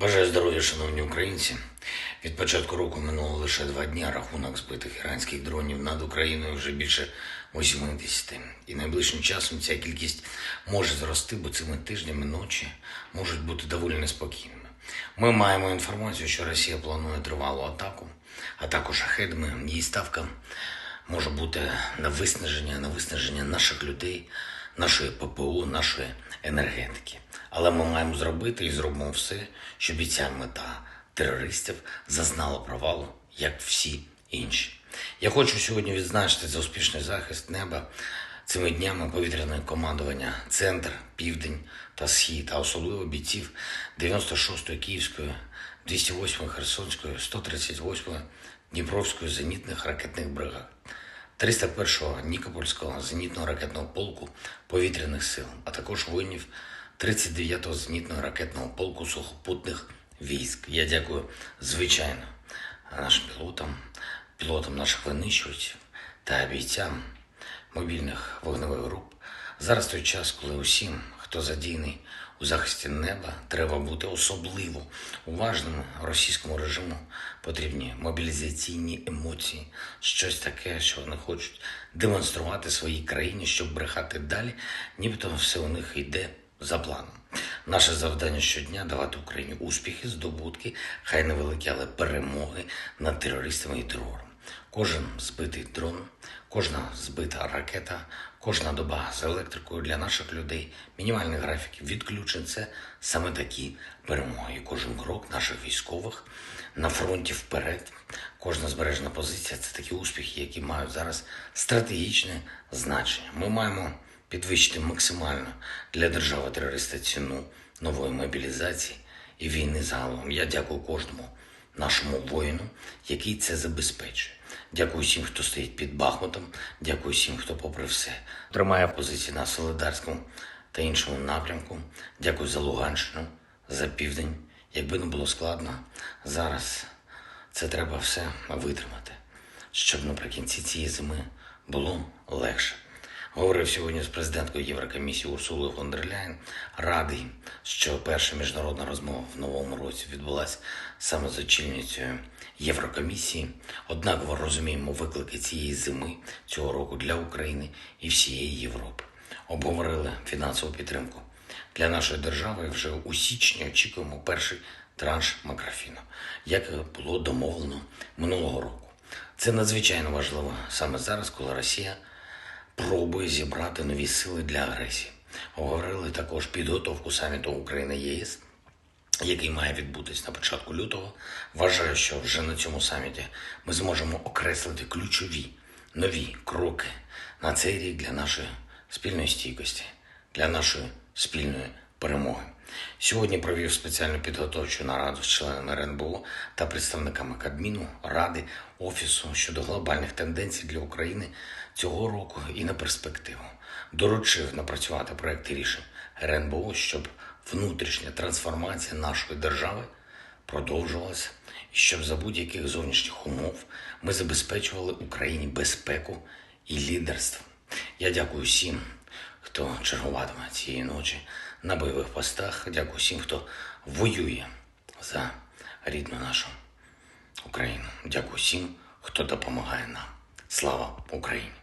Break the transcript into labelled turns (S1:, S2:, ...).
S1: Бажаю здоров'я, шановні українці. Від початку року минуло лише два дні, а рахунок збитих іранських дронів над Україною вже більше 80. І найближчим часом ця кількість може зрости, бо цими тижнями ночі можуть бути доволі неспокійними. Ми маємо інформацію, що Росія планує тривалу атаку, атаку шахедами. Її ставка може бути на виснаження, на виснаження наших людей, нашої ППО, нашої енергетики. Але ми маємо зробити і зробимо все, щоб і ця мета терористів зазнала провалу, як всі інші. Я хочу сьогодні відзначити за успішний захист неба цими днями повітряне командування Центр, Південь та Схід, а особливо бійців 96-ї Київської, 208-ї Херсонської, 138-ї Дніпровської зенітних ракетних бригад. 301-го Нікопольського зенітного ракетного полку повітряних сил, а також воїнів 39-го зенітного ракетного полку сухопутних військ. Я дякую, звичайно, нашим пілотам, пілотам наших винищувачів та бійцям мобільних вогневих груп. Зараз той час, коли усім, хто задійний у захисті неба, треба бути особливо уважним російському режиму. Потрібні мобілізаційні емоції, щось таке, що вони хочуть демонструвати своїй країні, щоб брехати далі, нібито все у них йде за планом. Наше завдання щодня давати Україні успіхи, здобутки, хай невеликі, але перемоги над терористами і терором. Кожен збитий дрон, кожна збита ракета, кожна доба з електрикою для наших людей, мінімальний графік відключень це саме такі перемоги. Кожен крок наших військових на фронті вперед, кожна збережена позиція це такі успіхи, які мають зараз стратегічне значення. Ми маємо підвищити максимально для держави терориста ціну нової мобілізації і війни загалом. Я дякую кожному нашому воїну, який це забезпечує. Дякую всім, хто стоїть під Бахмутом. Дякую всім, хто, попри все, тримає позиції на Солидарському та іншому напрямку. Дякую за Луганщину, за південь. Якби не було складно, зараз це треба все витримати, щоб наприкінці цієї зими було легше. Говорив сьогодні з президенткою Єврокомісії Урсулою фон. Радий, що перша міжнародна розмова в новому році відбулася саме з очільницею Єврокомісії. Однаково розуміємо виклики цієї зими цього року для України і всієї Європи. Обговорили фінансову підтримку для нашої держави. Вже у січні очікуємо перший транш макрофіну, як було домовлено минулого року. Це надзвичайно важливо саме зараз, коли Росія пробує зібрати нові сили для агресії. Говорили також підготовку саміту України ЄС, який має відбутись на початку лютого. Вважаю, що вже на цьому саміті ми зможемо окреслити ключові нові кроки на цей рік для нашої спільної стійкості, для нашої спільної перемоги. Сьогодні провів спеціальну підготовчу нараду з членами РНБО та представниками Кабміну, Ради, Офісу щодо глобальних тенденцій для України цього року і на перспективу. Доручив напрацювати проекти рішень РНБО, щоб внутрішня трансформація нашої держави продовжувалася, і щоб за будь-яких зовнішніх умов ми забезпечували Україні безпеку і лідерство. Я дякую всім, хто чергуватиме цієї ночі на бойових постах. Дякую всім, хто воює за рідну нашу Україну. Дякую всім, хто допомагає нам. Слава Україні!